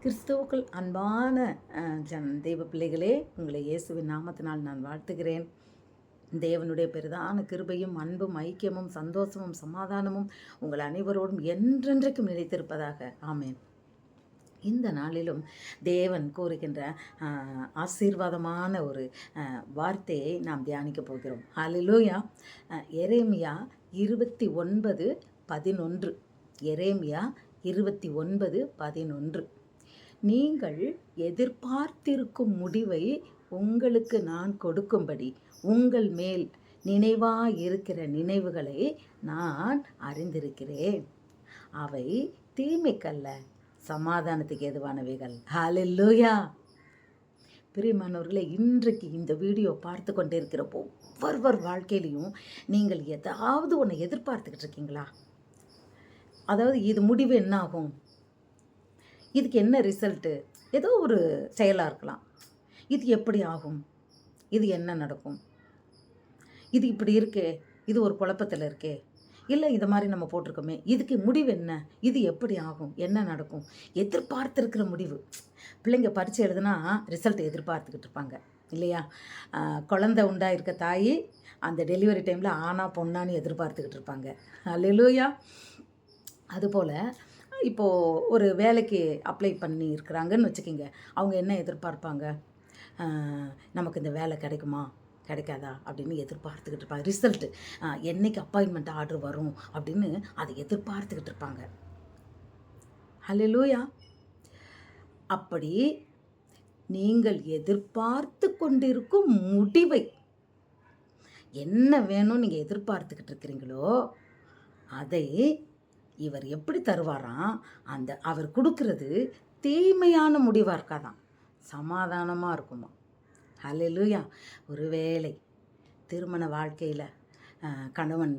கிறிஸ்துவுக்குள் அன்பான ஜன் தெய்வ பிள்ளைகளே உங்களை இயேசுவின் நாமத்தினால் நான் வாழ்த்துகிறேன். தேவனுடைய பெரிதான கிருபையும் அன்பும் ஐக்கியமும் சந்தோஷமும் சமாதானமும் உங்கள் அனைவரோடும் என்றென்றைக்கும் நிலைத்திருப்பதாக. ஆமேன். இந்த நாளிலும் தேவன் கூறுகின்ற ஆசீர்வாதமான ஒரு வார்த்தையை நாம் தியானிக்க போகிறோம். அலிலூயா எரேமியா இருபத்தி ஒன்பது பதினொன்று. எரேமியா இருபத்தி ஒன்பது பதினொன்று. நீங்கள் எதிர்பார்த்திருக்கும் முடிவை உங்களுக்கு நான் கொடுக்கும்படி உங்கள் மேல் நினைவாயிருக்கிற நினைவுகளை நான் அறிந்திருக்கிறேன். அவை தீமைக்கல்ல சமாதானத்துக்கு ஏதுவானவைகள். ஹalleluya பிரியமானவர்களே இன்றைக்கு இந்த வீடியோ பார்த்து கொண்டிருக்கிற ஒவ்வொருவர் வாழ்க்கையிலையும் நீங்கள் ஏதாவது ஒன்று எதிர்பார்த்துக்கிட்டு இருக்கீங்களா? அதாவது இது முடிவு என்ன ஆகும் இதுக்கு என்ன ரிசல்ட்டு? ஏதோ ஒரு செயலாக இருக்கலாம். இது எப்படி ஆகும்? இது என்ன நடக்கும்? இது இப்படி இருக்கே இது ஒரு குழப்பத்தில் இருக்கே. இல்லை இதை மாதிரி நம்ம போட்டிருக்கோமே இதுக்கு முடிவு என்ன? இது எப்படி ஆகும்? என்ன நடக்கும்? எதிர்பார்த்துருக்கிற முடிவு. பிள்ளைங்க பரிச்சை எழுதுனா ரிசல்ட் எதிர்பார்த்துக்கிட்டு இருப்பாங்க இல்லையா? குழந்த குழந்தை உண்டா இருக்க தாய் அந்த டெலிவரி டைமில் ஆனா பொண்ணான்னு எதிர்பார்த்துக்கிட்டு இருப்பாங்க. அல்லையா அதுபோல் இப்போது ஒரு வேலைக்கு அப்ளை பண்ணி இருக்கிறாங்கன்னு வச்சுக்கிங்க. அவங்க என்ன எதிர்பார்ப்பாங்க? நமக்கு இந்த வேலை கிடைக்குமா? கிடைக்காதா? அப்படின்னு எதிர்பார்த்துக்கிட்டு இருப்பாங்க. ரிசல்ட்டு என்னைக்கு அப்பாயின்மெண்ட் ஆர்டர் வரும் அப்படின்னு அதை எதிர்பார்த்துக்கிட்டு இருப்பாங்க. ஹalleluya அப்படி நீங்கள் எதிர்பார்த்து கொண்டிருக்கும் முடிவை என்ன வேணும் நீங்கள் எதிர்பார்த்துக்கிட்டு இருக்கிறீங்களோ அதை இவர் எப்படி தருவாராம்? அந்த அவர் கொடுக்கறது தீமையான முடிவாக இருக்காதான் சமாதானமாக இருக்குமா ஹalleluya. ஒருவேளை திருமண வாழ்க்கையில் கணவன்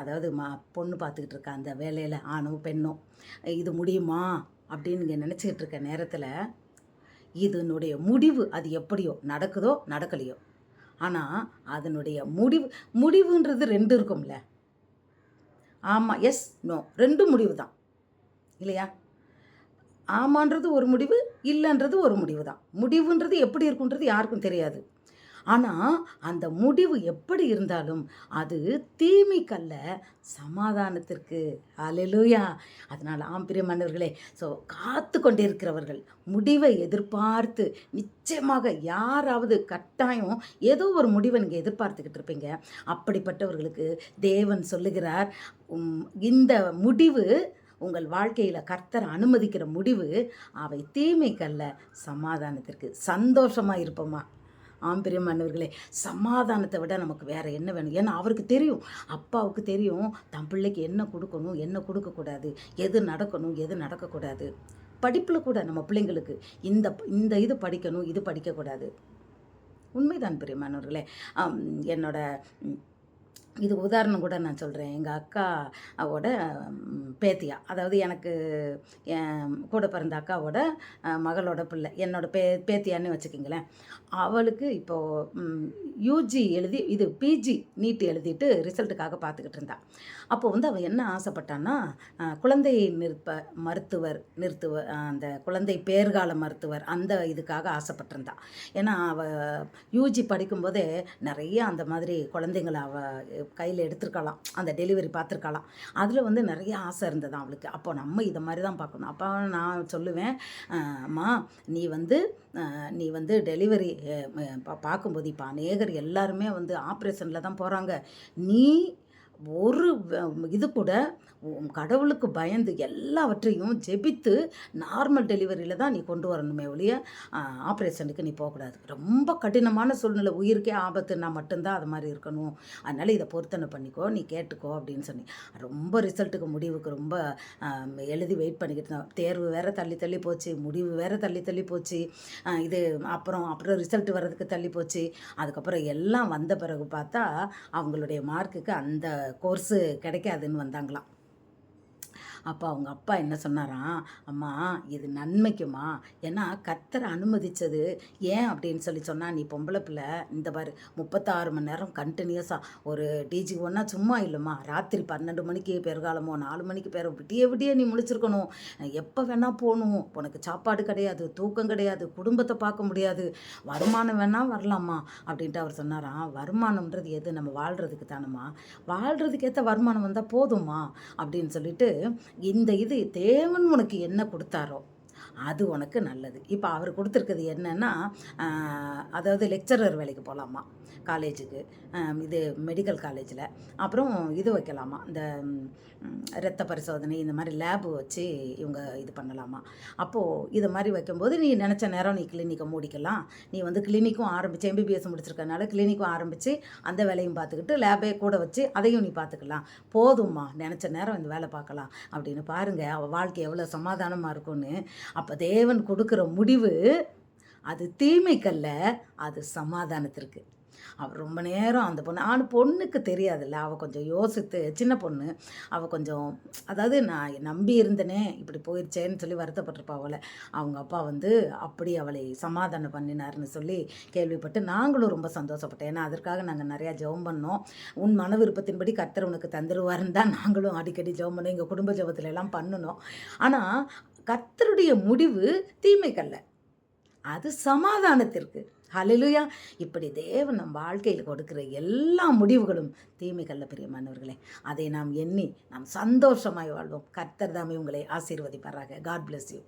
அதாவது மா பொண்ணு பார்த்துக்கிட்டு இருக்க அந்த வேலையில் ஆணும் பெண்ணும் இது முடியுமா? அப்படின்னு நீங்கள் நினச்சிக்கிட்டு இருக்க நேரத்தில் இதனுடைய முடிவு அது எப்படியோ நடக்குதோ நடக்கலையோ. ஆனால் அதனுடைய முடிவு முடிவுன்றது ரெண்டு இருக்கும்ல. ஆமாம் எஸ் நோ ரெண்டும் முடிவு தான் இல்லையா? ஆமான்றது ஒரு முடிவு இல்லைன்றது ஒரு முடிவு தான் முடிவுன்றது எப்படி இருக்குன்றது யாருக்கும் தெரியாது. ஆனால் அந்த முடிவு எப்படி இருந்தாலும் அது தீமைக்கல்ல சமாதானத்திற்கு. அலலுயா அதனால் ஆம்பிரியமானவர்களே ஸோ காத்து கொண்டிருக்கிறவர்கள் முடிவை எதிர்பார்த்து நிச்சயமாக யாராவது கட்டாயம் ஏதோ ஒரு முடிவை நீங்கள் எதிர்பார்த்துக்கிட்டு இருப்பீங்க. அப்படிப்பட்டவர்களுக்கு தேவன் சொல்லுகிறார் இந்த முடிவு உங்கள் வாழ்க்கையில் கர்த்தர் அனுமதிக்கிற முடிவு அவை தீமைக்கல்ல சமாதானத்திற்கு. சந்தோஷமாக இருப்போமா? ஆம்பிரியமானவர்களே சமாதானத்தை விட நமக்கு வேறு என்ன வேணும்? ஏன்னா அவருக்கு தெரியும். அப்பாவுக்கு தெரியும். தன் பிள்ளைக்கு என்ன கொடுக்கணும் என்ன கொடுக்கக்கூடாது எது நடக்கணும் எது நடக்கக்கூடாது படிப்பில் கூட நம்ம பிள்ளைங்களுக்கு இந்த இந்த இது படிக்கணும் இது படிக்கக்கூடாது உண்மைதான் பிரியமானவர்களே என்னோட இது உதாரணம் கூட நான் சொல்கிறேன் எங்கள் அக்காவோட பேத்தியா. அதாவது எனக்கு என் கூட பிறந்த அக்காவோட மகளோட பிள்ளை. என்னோட பே பேத்தியான்னு வச்சுக்கிங்களேன். அவளுக்கு இப்போது யூஜி எழுதி இது பிஜி நீட் எழுதிட்டு ரிசல்ட்டுக்காக பார்த்துக்கிட்டு இருந்தா. அப்போ வந்து அவள் என்ன ஆசைப்பட்டான்னா குழந்தை நிற்ப மருத்துவர் நிறுத்துவ அந்த குழந்தை பேர்கால மருத்துவர் அந்த இதுக்காக ஆசைப்பட்டிருந்தா. ஏன்னா அவள் யூஜி படிக்கும்போதே நிறைய அந்த மாதிரி குழந்தைங்களை அவள் கையில் எடுத்திருக்கலாம். அந்த டெலிவரி பார்த்துருக்கலாம். அதில் வந்து நிறைய ஆசை இருந்தது அவளுக்கு. அப்போ நம்ம இதை மாதிரி தான் பார்க்கணும். அப்போ நான் சொல்லுவேன் அம்மா நீ வந்து நீ வந்து டெலிவரி பார்க்கும்போது இப்போ அநேகர் எல்லாருமே வந்து ஆப்ரேஷனில் தான் போகிறாங்க நீ ஒரு இது கூட கடவுளுக்கு பயந்து எல்லாவற்றையும் ஜெபித்து நார்மல் டெலிவரியில் தான் நீ கொண்டு வரணுமே ஒழிய ஆப்ரேஷனுக்கு நீ போகக்கூடாது. ரொம்ப கடினமான சூழ்நிலை. உயிருக்கே ஆபத்துன்னா மட்டும்தான் அது மாதிரி இருக்கணும். அதனால் இதை பொருத்தனை பண்ணிக்கோ நீ கேட்டுக்கோ அப்படின்னு சொன்னி ரொம்ப ரிசல்ட்டுக்கு முடிவுக்கு ரொம்ப எழுதி வெயிட் பண்ணிக்கிட்டு தான் தேர்வு வேற தள்ளி தள்ளி போச்சு. முடிவு வேற தள்ளி தள்ளி போச்சு. இது அப்புறம் அப்புறம் ரிசல்ட் வர்றதுக்கு தள்ளி போச்சு. அதுக்கப்புறம் எல்லாம் வந்த பிறகு பார்த்தா அவங்களுடைய மார்க்குக்கு அந்த கோர்ஸு கிடைக்காதுன்னு வந்தாங்களாம். அப்போ அவங்க அப்பா என்ன சொன்னாராம்? அம்மா இது நன்மைக்குமா ஏன்னா கத்தரை அனுமதிச்சது ஏன் அப்படின்னு சொல்லி சொன்னால் நீ பொம்பளை பிள்ளை இந்த பாரு முப்பத்தாறு மணி நேரம் கண்டினியூஸாக ஒரு டிஜி ஒன்றா சும்மா இல்லைம்மா. ராத்திரி பன்னெண்டு மணிக்கு பெருகாலமோ நாலு மணிக்கு பேர விடிய விடிய நீ முழிச்சிருக்கணும். எப்போ வேணால் போகணும். உனக்கு சாப்பாடு கிடையாது தூக்கம் கிடையாது குடும்பத்தை பார்க்க முடியாது. வருமானம் வேணால் வரலாமா அப்படின்ட்டு அவர் சொன்னாராம். வருமானம்ன்றது எது? நம்ம வாழ்கிறதுக்கு தானம்மா. வாழ்கிறதுக்கு ஏற்ற வருமானம் வந்தால் போதுமா அப்படின்னு சொல்லிட்டு இந்த இது தேவன் உனக்கு என்ன கொடுத்தாரோ அது உனக்கு நல்லது. இப்போ அவர் கொடுத்துருக்குது என்னென்னா அதாவது லெக்சரர் வேலைக்கு போகலாமா காலேஜுக்கு இது மெடிக்கல் காலேஜில் அப்புறம் இது வைக்கலாமா இந்த இரத்த பரிசோதனை இந்த மாதிரி லேபு வச்சு இவங்க இது பண்ணலாமா. அப்போது இது மாதிரி வைக்கும்போது நீ நினச்ச நேரம் நீ கிளினிக்கை மூடிக்கலாம். நீ வந்து கிளினிக்கும் ஆரம்பித்து எம்பிபிஎஸ் முடிச்சிருக்கனால கிளினிக்கும் ஆரம்பித்து அந்த வேலையும் பார்த்துக்கிட்டு லேபே கூட வச்சு அதையும் நீ பார்த்துக்கலாம். போதும்மா நினச்ச நேரம் இந்த வேலை பார்க்கலாம். அப்படின்னு பாருங்கள் அவள் வாழ்க்கை எவ்வளோ சமாதானமாக இருக்கும்னு. அப்போ தேவன் கொடுக்குற முடிவு அது தீமைக்கல்ல அது சமாதானத்திற்கு. அவர் ரொம்ப நேரம் அந்த பொண்ணு ஆனால் பொண்ணுக்கு தெரியாதுல்ல. அவள் கொஞ்சம் யோசித்து சின்ன பொண்ணு. அவள் கொஞ்சம் அதாவது நான் நம்பி இருந்தனே இப்படி போயிடுச்சேன்னு சொல்லி வருத்தப்பட்டிருப்பா அவளை. அவங்க அப்பா வந்து அப்படி அவளை சமாதானம் பண்ணினார்னு சொல்லி கேள்விப்பட்டு நாங்களும் ரொம்ப சந்தோஷப்பட்டோம். ஏன்னா அதற்காக நாங்கள் நிறையா ஜெபம் பண்ணோம். உன் மன விருப்பத்தின்படி கர்த்தர் உனக்கு தந்துடுவார்னு தான் நாங்களும் அடிக்கடி ஜெபம் பண்ணோம். எங்கள் குடும்ப ஜெபத்துல எல்லாம் பண்ணினோம். ஆனால் கர்த்தருடைய முடிவு தீமைக்கல்ல அது சமாதானத்திற்கு. ஹலிலுயா இப்படி தேவன் நம் வாழ்க்கையில் கொடுக்கிற எல்லா முடிவுகளும் தீமைகளில் பிரியமானவர்களே அதை நாம் எண்ணி நாம் சந்தோஷமாய் வாழ்வோம். கர்த்தர் தாமே உங்களை ஆசீர்வதிப்பாராக. God bless you